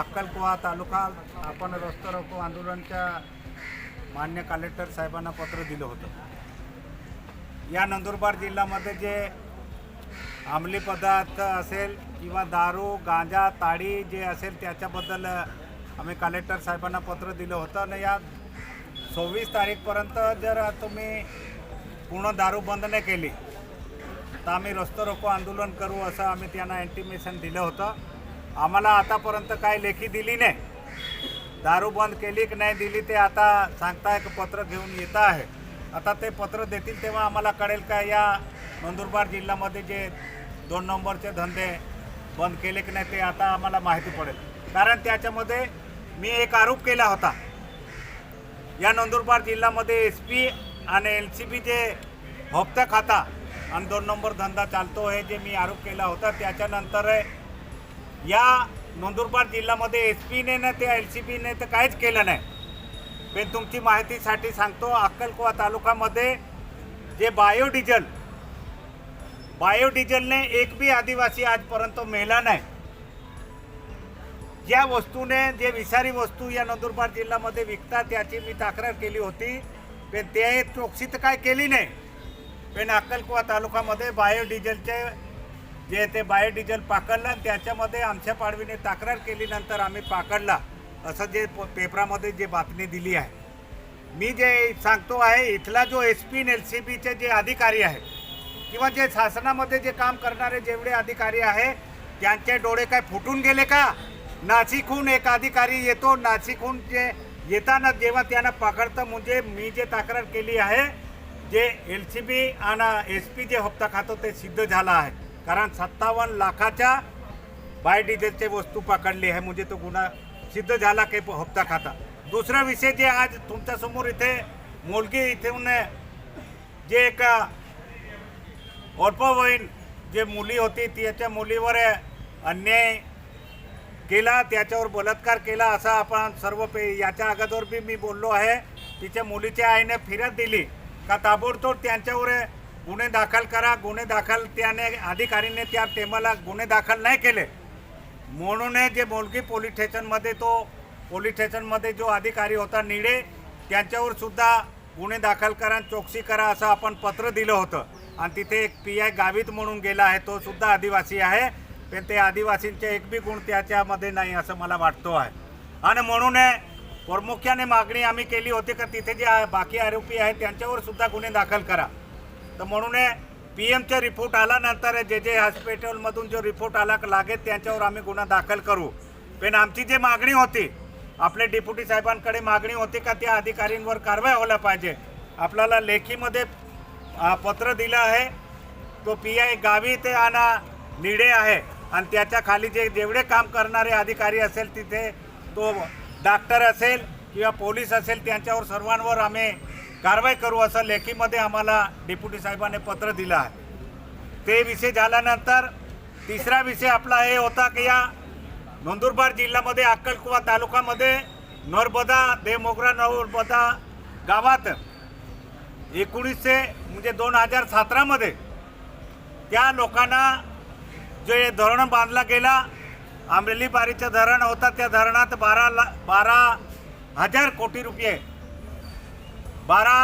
अक्कलकुवा तालुका आपण रस्ता रोको आंदोलनच्या मान्य कलेक्टर साहेबांना पत्र दिलं होतं. या नंदुरबार जिल्ह्यामध्ये जे अंमली पदार्थ असेल किंवा दारू गांजा ताडी जे असेल त्याच्याबद्दल आम्ही कलेक्टर साहेबांना पत्र दिलं होतं आणि या सव्वीस तारीखपर्यंत जर तुम्ही पूर्ण दारू बंद नाही केली तर आम्ही रस्ता रोको आंदोलन करू असं आम्ही त्यांना इंटिमेशन दिलं होतं. आम्हाला आतापर्यंत काय लेखी दिली नाही. दारू बंद केली की नाही दिली ते आता सांगताय की पत्र घेऊन येत आहे. आता ते पत्र देतील तेव्हा आम्हाला कळेल का या नंदुरबार जिल्ह्यामध्ये जे दोन नंबरचे धंदे बंद केले की नाही ते आता आम्हाला माहिती पडेल. कारण त्याच्यामध्ये मी एक आरोप केला होता. या नंदुरबार जिल्ह्यामध्ये एस पी आणि एल सी बी जे हप्ता खाता आणि दोन नंबर धंदा चालतो आहे जे मी आरोप केला होता त्याच्यानंतर या नंदुरबार जिल्ह्यामध्ये एस पीने ना ते एल सी बीने तर काहीच केलं नाही. मी तुमची माहितीसाठी सांगतो अक्कलकोवा तालुक्यामध्ये जे बायोडिझेल बायोडिझेलने एक बी आदिवासी आजपर्यंत मेला नाही. ज्या वस्तूने जे विषारी वस्तू या नंदुरबार जिल्ह्यामध्ये विकतात त्याची मी तक्रार केली होती पण ते चोक्सी तर काय केली नाही. पण अक्कलकोवा तालुक्यामध्ये बायोडिझेलचे जे ते बायोडिझेल पाकडलं आणि त्याच्यामध्ये आमच्या पाडवीने तक्रार केलीनंतर आम्ही पाकडला. असं जे प- पेपरामध्ये जे बातमी दिली आहे. मी जे सांगतो आहे इथला जो एस पी एल सी बीचे जे अधिकारी आहे किंवा जे शासनामध्ये जे काम करणारे जेवढे अधिकारी आहे त्यांचे डोळे काय फुटून गेले का? नाशिकहून एक अधिकारी येतो नाशिकहून जे येताना जेव्हा त्यांना पकडतं म्हणजे मी जे तक्रार केली आहे जे एल सी बी आणि एस पी जे हप्ता खातो ते सिद्ध झाला आहे. कारण सत्तावन्न लाखाच्या बायोडिझेलचे वस्तू पकडली आहे. म्हणजे तो गुन्हा सिद्ध झाला काही हप्ता खाता. दुसरा विषय जे आज तुमच्यासमोर इथे मुलगी इथून जे एक अल्पवयीन जे मुली होती त्याच्या मुलीवर अन्याय केला त्याच्यावर बलात्कार केला असा आपण सर्व पे याच्या अगोदर बी मी बोललो आहे. तिच्या मुलीच्या आईने फिरत दिली. का ताबडतोब त्यांच्यावर गुन्हे दाखल करा गुन्हे दाखल त्याने अधिकारीने त्या टेमाला गुन्हे दाखल नाही केले. म्हणून जे मोलगी पोलीस स्टेशनमध्ये तो पोलीस स्टेशनमध्ये जो अधिकारी होता निळे त्यांच्यावर सुद्धा गुन्हे दाखल करा आणि चौकशी करा असं आपण पत्र दिलं होतं. आणि तिथे एक पी आय गावित म्हणून गेला आहे तो सुद्धा आदिवासी आहे. पण ते आदिवासींचे एक बी गुण त्याच्यामध्ये नाही असं मला वाटतो आहे. आणि म्हणून प्रामुख्याने मागणी आम्ही केली होती का तिथे जे बाकी आरोपी आहेत त्यांच्यावर सुद्धा गुन्हे दाखल करा. तर म्हणून पी एमचा रिपोर्ट आल्यानंतर जे जे हॉस्पिटलमधून जो रिपोर्ट आला लागेल त्यांच्यावर आम्ही गुन्हा दाखल करू. पण आमची जी मागणी होती आपल्या डिप्युटी साहेबांकडे मागणी होती का त्या अधिकारींवर कारवाई व्हायला पाहिजे? आपल्याला लेखीमध्ये पत्र दिलं आहे तो पी आय गावी ते आणि निडे आहे. आणि त्याच्याखाली जे जेवढे काम करणारे अधिकारी असेल तिथे तो डॉक्टर असेल किंवा पोलीस असेल त्यांच्यावर सर्वांवर आम्ही कारवाई करू असं लेखीमध्ये आम्हाला डेप्युटी साहेबांनी पत्र दिलं आहे. ते विषय झाल्यानंतर तिसरा विषय आपला हे होता की या नंदुरबार जिल्ह्यामध्ये अक्कलकुवा तालुक्यामध्ये नर्मदा देवमोगरा नर्मदा गावात एकोणीसशे म्हणजे दोन हजार सतरामध्ये त्या लोकांना जे धरण बांधला गेला आंबेली बारीचं धरण होता त्या धरणात बारा ला बारा हजार कोटी रुपये बारा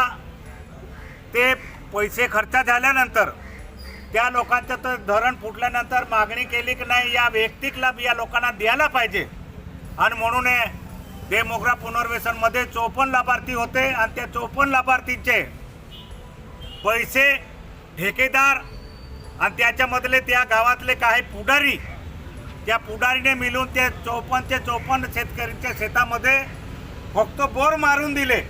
ते पैसे खर्च झाल्यानंतर त्या लोकांचं तर धरण फुटल्यानंतर मागणी केली की नाही या व्यक्तिक लाभ या लोकांना द्यायला पाहिजे. आणि म्हणून हे देवमोगरा पुनर्वसनमध्ये चोपन्न लाभार्थी होते आणि त्या चोपन्न लाभार्थींचे पैसे ठेकेदार आणि त्याच्यामधले त्या गावातले काही पुढारी त्या पुढारीने मिळून ते चौपन्नचे चौपन्न शेतकरीच्या शेतामध्ये फक्त बोर मारून दिले.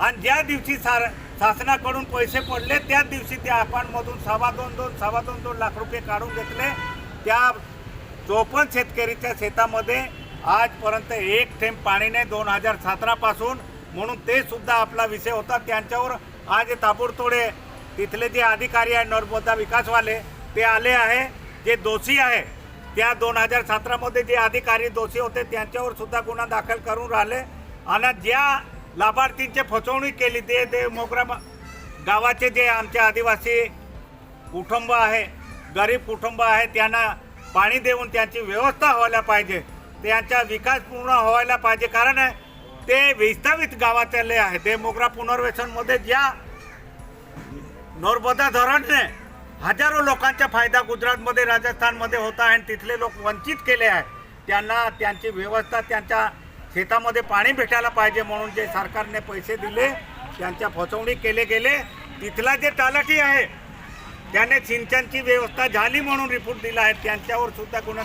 आणि ज्या दिवशी सार शासनाकडून पैसे पडले त्याच दिवशी त्या अकाउंटमधून सव्वा दोन दोन सव्वा दोन दोन लाख रुपये काढून घेतले. त्या चोपन्न शेतकरीच्या शेतामध्ये आजपर्यंत एक थेंब पाणी नाही दोन हजार सतरापासून म्हणून ते सुद्धा आपला विषय होता. त्यांच्यावर आज ताबडतोडे तिथले जे अधिकारी आहे नर्मदा विकासवाले ते आले आहे. जे दोषी आहे त्या दोन हजार सतरामध्ये जे अधिकारी दोषी होते त्यांच्यावर सुद्धा गुन्हा दाखल करून राहिले. आणि ज्या लाभार्थींची फसवणूक केली. ते ते मोगरा गावाचे जे आमचे आदिवासी कुटुंब आहे गरीब कुटुंब आहे त्यांना पाणी देऊन त्यांची व्यवस्था व्हायला पाहिजे. त्यांचा विकास पूर्ण व्हायला पाहिजे. कारण ते विस्थापित गावातले आहे ते मोगरा पुनर्वसनमध्ये ज्या नर्मदा धरणने हजारो लोकांचा फायदा गुजरातमध्ये राजस्थानमध्ये होता आहे आणि तिथले लोक वंचित केले आहे. त्यांना त्यांची व्यवस्था त्यांच्या शेतामध्ये पाणी भेटायला पाहिजे म्हणून जे सरकारने पैसे दिले त्यांच्या फसवणूक केले गेले तिथला जे तलाठी आहे त्याने सिंचनची व्यवस्था झाली म्हणून रिपोर्ट दिला आहे त्यांच्यावर सुद्धा गुन्हा